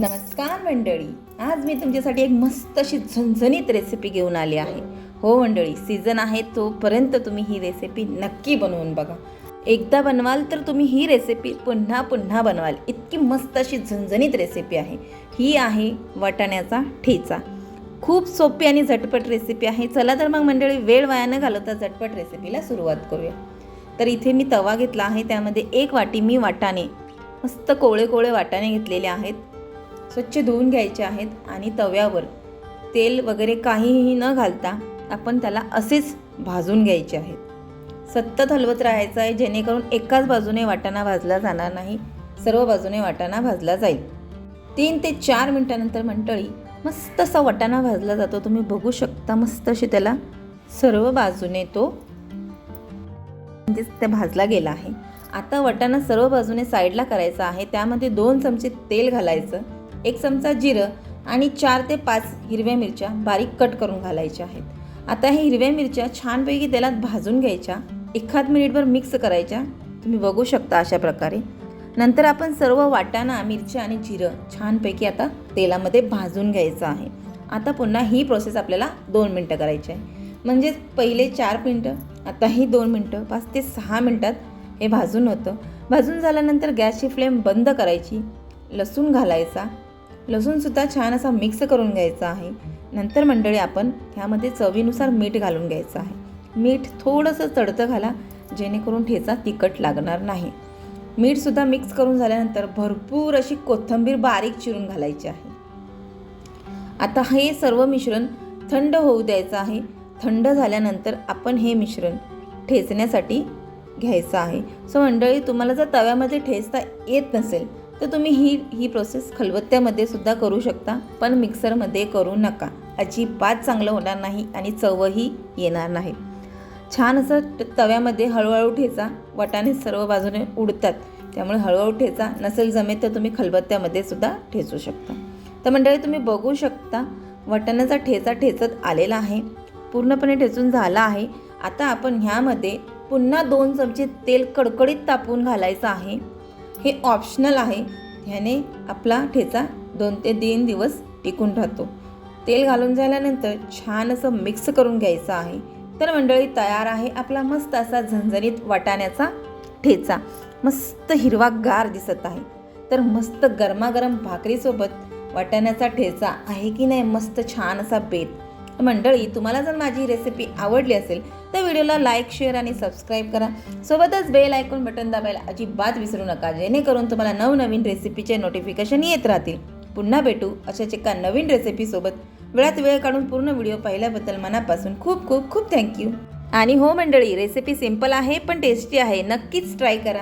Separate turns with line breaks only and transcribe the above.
नमस्कार मंडळी. आज मी तुमच्यासाठी एक मस्त अशी झणझणीत रेसिपी घेऊन आली आहे. हो मंडळी सीझन आहे तोपर्यंत तुम्ही ही रेसिपी नक्की बनवून बघा. एकदा बनवाल तर तुम्ही ही रेसिपी पुन्हा पुन्हा बनवाल. इतकी मस्त अशी झणझणीत रेसिपी आहे. ही आहे वाटाण्याचा ठेचा. खूप सोपी आणि झटपट रेसिपी आहे. चला तर मग मंडळी वेळ वाया न घालवता झटपट रेसिपीला सुरुवात करूया. तर इथे मी तवा घेतला आहे. त्यामध्ये एक वाटी मी वाटाणे मस्त कोवळे कोवळे वाटाणे घेतलेले आहेत. स्वच्छ धुवून घ्यायचे आहेत आणि तव्यावर तेल वगैरे काहीही न घालता आपण त्याला असेच भाजून घ्यायचे आहेत. सतत हलवत राहायचं आहे जेणेकरून एकाच बाजूने वाटाणा भाजला जाणार नाही सर्व बाजूने वाटाणा भाजला जाईल. तीन ते चार मिनटानंतर मंडळी मस्त असा वाटाणा भाजला जातो. तुम्ही बघू शकता मस्त अशी त्याला सर्व बाजूने तो म्हणजेच ते भाजला गेला आहे. आता वाटाणा सर्व बाजूने साईडला करायचा आहे. त्यामध्ये दोन चमचे तेल घालायचं. एक चमचा जिरं आणि चार ते पाच हिरव्या मिरच्या बारीक कट करून घालायच्या आहेत. आता हे हिरव्या मिरच्या छानपैकी तेलात भाजून घ्यायच्या. एखाद मिनिटभर मिक्स करायच्या. तुम्ही बघू शकता अशा प्रकारे. नंतर आपण सर्व वाटाणा मिरच्या आणि जिरं छानपैकी आता तेलामध्ये भाजून घ्यायचं आहे. आता पुन्हा ही प्रोसेस आपल्याला दोन मिनटं करायची आहे. म्हणजेच पहिले चार मिनटं आता ही दोन मिनटं पाच ते सहा मिनटात हे भाजून होतं. भाजून झाल्यानंतर गॅसची फ्लेम बंद करायची. लसूण घालायचा. लसूणसुद्धा छान असा मिक्स करून घ्यायचा आहे. नंतर मंडळी आपण ह्यामध्ये चवीनुसार मीठ घालून घ्यायचं आहे. मीठ थोडंसं चढतं घाला जेणेकरून ठेचा तिखट लागणार नाही. मीठसुद्धा मिक्स करून झाल्यानंतर भरपूर अशी कोथिंबीर बारीक चिरून घालायची आहे. आता हे सर्व मिश्रण थंड होऊ द्यायचं आहे. थंड झाल्यानंतर आपण हे मिश्रण ठेचण्यासाठी घ्यायचं आहे. सो मंडळी तुम्हाला जर तव्यामध्ये ठेचता येत नसेल तर तुम्ही ही ही प्रोसेस खलबत्त्यामध्ये सुद्धा करू शकता पण मिक्सरमध्ये करू नका. अजिबात चांगलं होणार नाही आणि चवही येणार नाही. छान असं तव्यामध्ये हळूहळू ठेचा वाटाणे सर्व बाजूने उडतात. त्यामुळे हळूहळू ठेचा नसेल जमेत तर तुम्ही खलबत्त्यामध्ये सुद्धा ठेचू शकता. तर मंडळी तुम्ही बघू शकता वाटाण्याचा ठेचा ठेचत आलेला आहे. पूर्णपणे ठेचून झाला आहे. आता आपण ह्यामध्ये पुन्हा दोन चमचे तेल कडकडीत तापवून घालायचं आहे. हे ऑप्शनल आहे. ह्याने आपला ठेचा दोन ते तीन दिवस टिकून राहतो. तेल घालून झाल्यानंतर छान असं मिक्स करून घ्यायचं आहे. तर मंडळी तयार आहे आपला मस्त असा झणझणीत वाटाण्याचा ठेचा. मस्त हिरवा गार दिसत आहे. तर मस्त गरमागरम भाकरीसोबत वाटाण्याचा ठेचा आहे की नाही? मस्त छान असा बेत. मंडळी तुम्हाला जर माझी रेसिपी आवडली असेल तर व्हिडिओला लाईक शेअर आणि सबस्क्राईब करा. सोबतच बेल ऐकून बटन दाबायला अजिबात विसरू नका जेणेकरून तुम्हाला नवनवीन रेसिपीचे नोटिफिकेशन येत राहतील. पुन्हा भेटू अशाच एका नवीन रेसिपीसोबत वेळात वेळ काढून पूर्ण व्हिडिओ पाहिल्याबद्दल मनापासून खूप खूप खूप थँक्यू आणि हो मंडळी रेसिपी सिंपल आहे पण टेस्टी आहे. नक्कीच ट्राय करा.